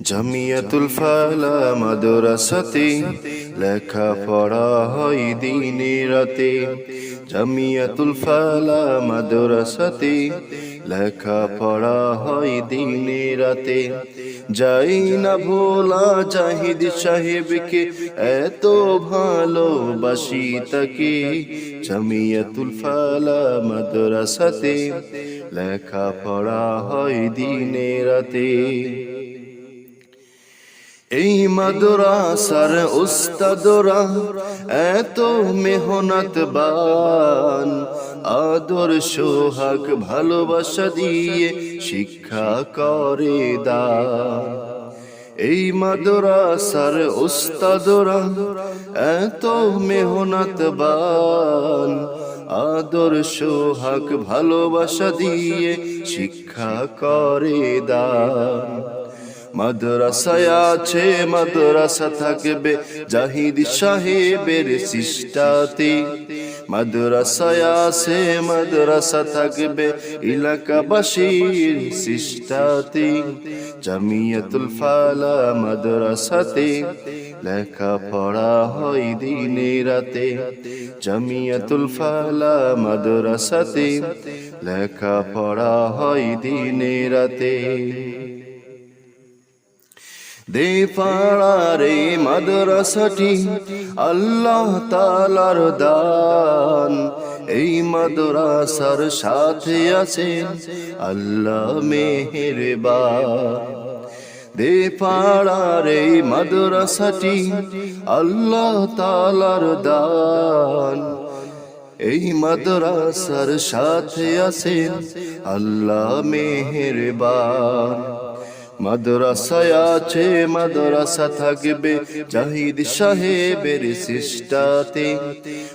জামিয়াতুল ফালা মাদ্রাসাতে লেখা পড়া হয় দিনে রাতে। জামিয়াতুল ফালা মাদ্রাসাতে লেখা পড়া হয় দিনে রাতে। যাই না ভোলা জাহিদ সাহেবকে এত ভালোবাসি তাকে। জামিয়াতুল ফালা মাদ্রাসাতে লেখা পড়া হয় দিনে রাতে। এই মাদ্রাসার উস্তাদরা এত মেহনত বান আদর হক ভালোবাসা দিয়ে শিক্ষা করে দান। এই মাদ্রাসার উস্তাদরা এত মেহনত বান আদর হক ভালোবাসা দিয়ে শিক্ষা করে দান। মাদ্রাসায় আছে, মাদ্রাসা থাকবে জাহিদ সাহেবের সিস্টাতে। মাদ্রাসায় আছে, মাদ্রাসা থাকবে এলাকাবাসীর সিস্টাতে। জামিয়াতুল ফালা মাদ্রাসাতে লেখা পড়া হয় দিনে রাতে। জামিয়াতুল ফালা মাদ্রাসাতে লেখা পড়া হয় দিনে রাতে। দে পাড়ার এই মাদ্রাসাটি আল্লাহ তালার দান। এই মাদ্রাসার সাথে আছেন আল্লাহ মেহেরবান। দে পাড়ার এই মাদ্রাসাটি আল্লাহ তালার দান। এই মাদ্রাসার সাথে আছেন আল্লাহ মেহেরবান। মাদ্রাসায় আছে, মাদ্রাসা থাকবে জাহিদ সাহেবের সিস্টাতে।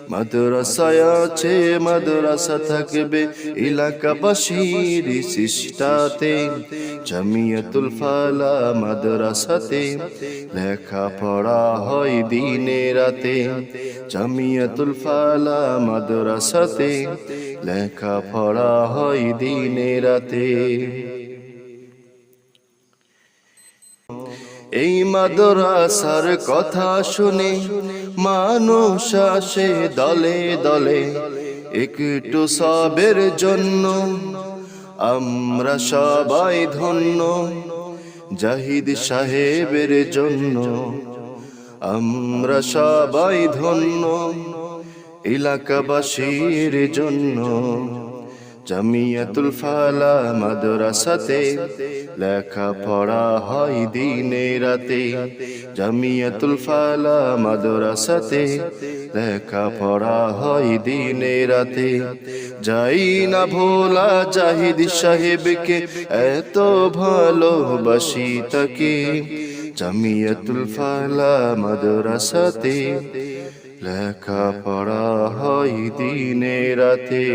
মাদ্রাসায় আছে, মাদ্রাসা থাকবে এলাকাবাসীর সিস্টাতে। জামিয়াতুল ফালা মাদ্রাসাতে লেখা পড়া হয় দিনে রাতে। জামিয়াতুল ফালা মাদ্রাসাতে লেখা পড়া হয় দিনে রাতে। এই মাদ্রাসার কথা শুনে মানুষ আসে দলে দলে। একটু সবের জন্য আমরা সবাই ধন্য, জাহিদ সাহেবের জন্য। আমরা সবাই ধন্য এলাকাবাসীর জন্য। জামিয়াতুল ফালা মাদ্রাসাতে লেখা পড়া হয় দিনে রাতে, জামিয়াতুল ফালা মাদ্রাসাতে। লেখা পড়া হয় দিনে রাতে, যাই না ভোলা জাহিদ সাহেবকে এত ভালোবাসি তাকে। জামিয়াতুল ফালা মাদ্রাসাতে লেখা পড়া হয় দিনে রাতে।